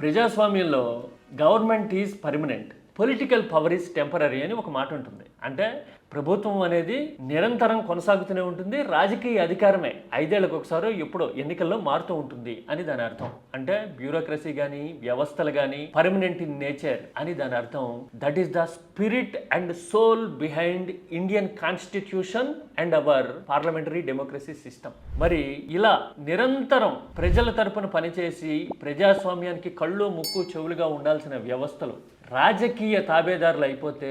ప్రజాస్వామ్యంలో government is permanent. Political power is temporary అని ఒక మాట ఉంటుంది. అంటే ప్రభుత్వం అనేది నిరంతరం కొనసాగుతూనే ఉంటుంది రాజకీయ అధికారమే ఐదేళ్ళకు ఒకసారి ఎప్పుడో ఎన్నికల్లో మారుతూ ఉంటుంది అని దాని అర్థం. అంటే బ్యూరోక్రసీ కానీ వ్యవస్థలు కానీ పర్మనెంట్ ఇన్ నేచర్ అని దాని అర్థం. That is the spirit and soul behind Indian constitution and our parliamentary democracy system మరి ఇలా నిరంతరం ప్రజల తరపున పనిచేసి ప్రజాస్వామ్యానికి కళ్ళు ముక్కు చెవులుగా ఉండాల్సిన వ్యవస్థలు రాజకీయ తాబేదారులు అయిపోతే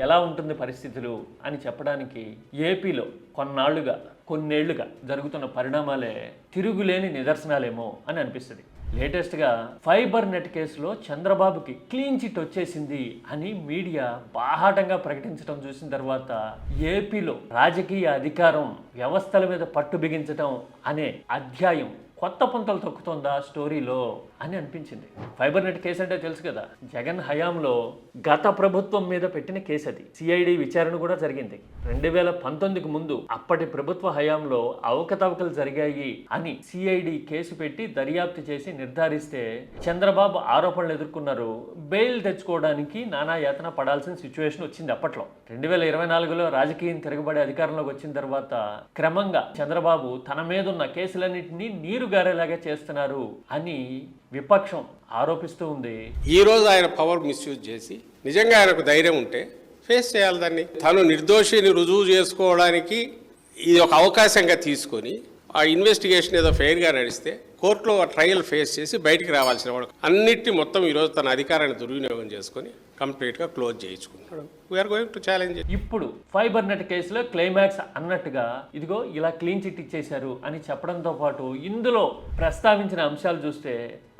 ఎలా ఉంటుంది పరిస్థితులు అని చెప్పడానికి ఏపీలో కొన్నాళ్ళుగా కొన్నేళ్ళుగా జరుగుతున్న పరిణామాలే తిరుగులేని నిదర్శనాలేమో అని అనిపిస్తుంది. లేటెస్ట్గా ఫైబర్ నెట్ కేసులో చంద్రబాబుకి క్లీన్ చిట్ వచ్చేసింది అని మీడియా బాహాటంగా ప్రకటించడం చూసిన తర్వాత ఏపీలో రాజకీయ అధికారం వ్యవస్థల మీద పట్టు బిగించడం అనే అధ్యాయం కొత్త పుంతలు తొక్కుతోందా స్టోరీలో అని అనిపించింది. ఫైబర్ నెట్ కేసు అంటే తెలుసు కదా. జగన్ హయాంలో గత ప్రభుత్వం మీద పెట్టిన కేసు అది. సిఐడి విచారణ కూడా జరిగింది. రెండు వేల పంతొమ్మిదికి ముందు అప్పటి ప్రభుత్వ హయాంలో అవకతవకలు జరిగాయి అని సిఐడి కేసు పెట్టి దర్యాప్తు చేసి నిర్ధారిస్తే చంద్రబాబు ఆరోపణలు ఎదుర్కొన్నారు. బెయిల్ తెచ్చుకోవడానికి నానా యాతన పడాల్సిన సిచ్యువేషన్ వచ్చింది అప్పట్లో. రెండు వేల ఇరవై నాలుగులో రాజకీయం తిరగబడే అధికారంలోకి వచ్చిన తర్వాత క్రమంగా చంద్రబాబు తన మీద ఉన్న కేసులన్నింటినీ నీరు గారేలాగా చేస్తున్నారు అని విపక్షం ఆరోపిస్తూ ఉంది. ఈ రోజు ఆయన పవర్ మిస్యూజ్ చేసి నిజంగా ఆయనకు ధైర్యం ఉంటే ఫేస్ చేయాలి దాన్ని. తను నిర్దోషిని రుజువు చేసుకోవడానికి ఇది ఒక అవకాశంగా తీసుకొని ఆ ఇన్వెస్టిగేషన్ ఏదో ఫెయిర్గా నడిస్తే కోర్టులో ఆ ట్రయల్ ఫేస్ చేసి బయటికి రావాల్సిన వాడు. అన్నిటి మొత్తం ఈరోజు తన అధికారాన్ని దుర్వినియోగం చేసుకొని కంప్లీట్గా close చేయించుకున్నాడు. We are going to challenge ఇప్పుడు ఫైబర్ నెట్ కేసులో క్లైమాక్స్ అన్నట్టుగా ఇదిగో ఇలా క్లీన్ చిట్ ఇచ్చేశారు అని చెప్పడంతో పాటు ఇందులో ప్రస్తావించిన అంశాలు చూస్తే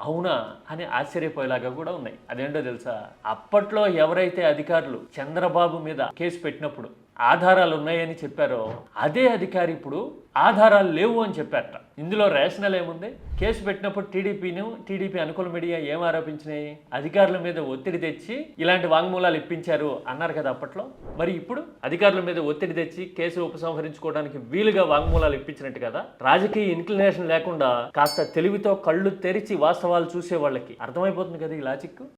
అవునా అని ఆశ్చర్యపోయేలాగా కూడా ఉన్నాయి. అదేంటో తెలుసా? అప్పట్లో ఎవరైతే అధికారులు చంద్రబాబు మీద కేసు పెట్టినప్పుడు ఆధారాలు ఉన్నాయని చెప్పారో అదే అధికారి ఇప్పుడు ఆధారాలు లేవు అని చెప్పారట. ఇందులో రేషనల్ ఏముంది? కేసు పెట్టినప్పుడు టీడీపీను టీడీపీ అనుకూల మీడియా ఏం ఆరోపించినాయి? అధికారుల మీద ఒత్తిడి తెచ్చి ఇలాంటి వాంగ్మూలాలు ఇప్పించారు అన్నారు కదా అప్పట్లో. మరి ఇప్పుడు అధికారుల మీద ఒత్తిడి తెచ్చి కేసు ఉపసంహరించుకోవడానికి వీలుగా వాంగ్మూలాలు ఇప్పించినట్టు కదా? రాజకీయ ఇన్క్లినేషన్ లేకుండా కాస్త తెలివితో కళ్ళు తెరిచి వాస్తవాలు చూసే వాళ్ళకి అర్థమైపోతుంది కదా ఈ లాజిక్?